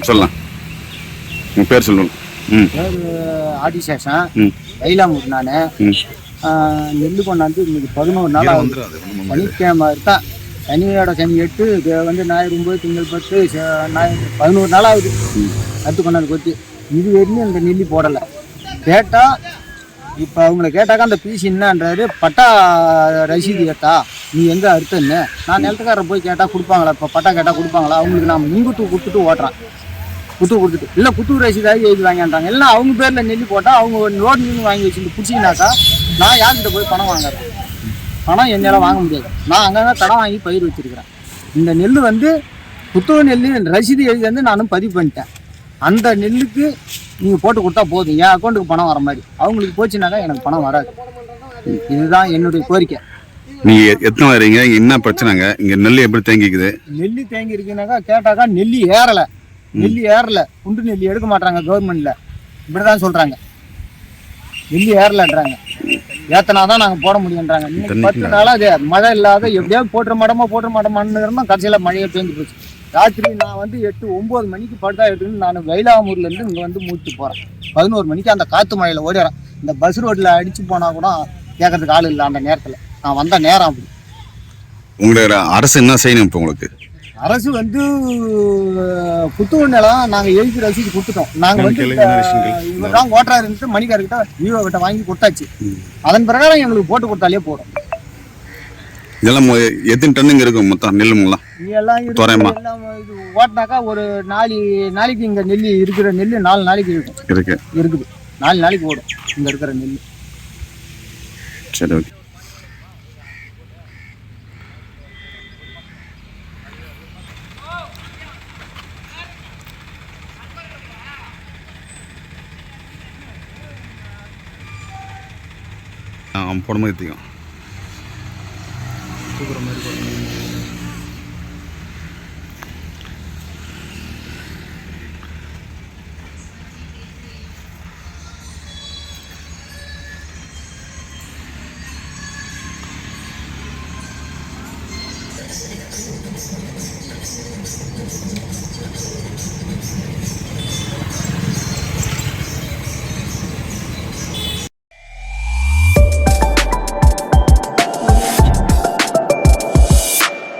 சொல்லலாம். உங்கள் பேர் சொல்லணும். ம். பேர் ஆதிசேஷன் ம். தைலாமூர் நான். ம். நெல் கொண்டாந்து இன்னைக்கு பதினோரு நாள் ஆகுது. சனிக்கிழமை இருக்கா? சனியோட சனி எட்டு வந்து ஞாயிறு ஒம்பது திங்கள் பத்து ச- ஞாயிறு பதினோரு நாள் ஆகுது. கற்று கொண்டாந்து கொத்தி. இது வரையும் இந்த நெல்லி போடலை. கேட்டால் இப்போ அவங்கள கேட்டாக்கா அந்த பீஸ் என்னன்றாரு பட்டா ரசீது ஏத்தா நீ எங்கே அறுத்தன்னு நான் நிலத்துக்காரர் போய் கேட்டால் கொடுப்பாங்களா? இப்போ பட்டா கேட்டால் கொடுப்பாங்களா? அவங்களுக்கு நான் முன்குத்து கொடுத்துட்டு ஓட்டுறேன். குத்து கொடுத்துட்டு. இல்லை குத்து ரசீதாக எழுதி வாங்கிட்டாங்க இல்லை அவங்க பேரில் நெல்லி போட்டால் அவங்க லோன் மீன் வாங்கி வச்சுட்டு பிடிச்சிங்கனாக்கா நான் யார்கிட்ட போய் பணம் வாங்குறேன்? பணம் என்னால் வாங்க முடியாது. நான் அங்கங்கே கடன் வாங்கி பயிர் வச்சிருக்கிறேன். இந்த நெல் வந்து புத்தக நெல் ரசீது எழுதி வந்து நானும் பதிவு பண்ணிட்டேன். அந்த நெல்லுக்கு நீங்கள் போட்டு கொடுத்தா போதும். என் அக்கௌண்ட்டுக்கு பணம் வர மாதிரி. அவங்களுக்கு போச்சுனாக்கா எனக்கு பணம் வராது. இதுதான் என்னுடைய கோரிக்கை. நீங்கள் எத்தனை வரீங்க என்ன பிரச்சனைங்க? இங்கே நெல் எப்படி தேங்கிக்குது? நெல்லி தேங்கி இருக்குனாக்கா கேட்டாக்கா நெல்லி ஏறலை. நெல்லி ஏறல. குண்டு நெல்லி எடுக்க மாட்டாங்க கவர்மெண்ட்ல இப்படிதான் சொல்றாங்க. நெல்லி ஏறலன்றாங்க. ஏத்தனா தான் நாங்கள் போட முடியுன்றாங்க இன்னைக்கு பத்து நாளா அது மழை இல்லாத எப்படியாவது போட்டுற மாட்டோமா போட்டுற மாட்டோமான்னு இருந்தோம் கடைசியில் மழையை பேஞ்சு போச்சு. ராத்திரி நான் வந்து எட்டு ஒம்பது மணிக்கு படுத்தா எடுத்துன்னு நான் வைலாமூர்ல இருந்து இங்கே வந்து மூச்சு போகிறேன் பதினோரு மணிக்கு அந்த காற்று மழையில் ஓடிறேன் இந்த பஸ் ரோட்டில் அடிச்சு போனா கூட கேட்கறதுக்கு ஆள் இல்லை அந்த நேரத்தில். நான் வந்த நேரம் அப்படி. உங்களோட அரசு என்ன செய்யணும் இப்போ உங்களுக்கு? அரசு வந்து புத்தூர் நிலம் நாங்க எழுதி ரசீது கொடுத்துட்டோம். நாங்க வந்து இவர் தான் ஓட்டுறாருன்ட்டு மணிக்காரர்கிட்ட விவோ கிட்ட வாங்கி கொடுத்தாச்சு. அதன் பிரகாரம் எங்களுக்கு போட்டு கொடுத்தாலே போதும். இதெல்லாம் எத்தனை டன்னுங்க இருக்கும் மொத்தம் இருக்கு, தோராயமா? எல்லாம் இது ஓட்டினாக்கா ஒரு நாலு நாளைக்கு இங்க நெல்லி இருக்கிற நெல்லு நாலு நாளைக்கு இருக்கும். இருக்கு. இருக்குது. நாலு நாளைக்கு ஓடும் இங்க இருக்கிற நெல் சரி ஓகே. போடும்போது எத்திக்கும் தூக்குற மாதிரி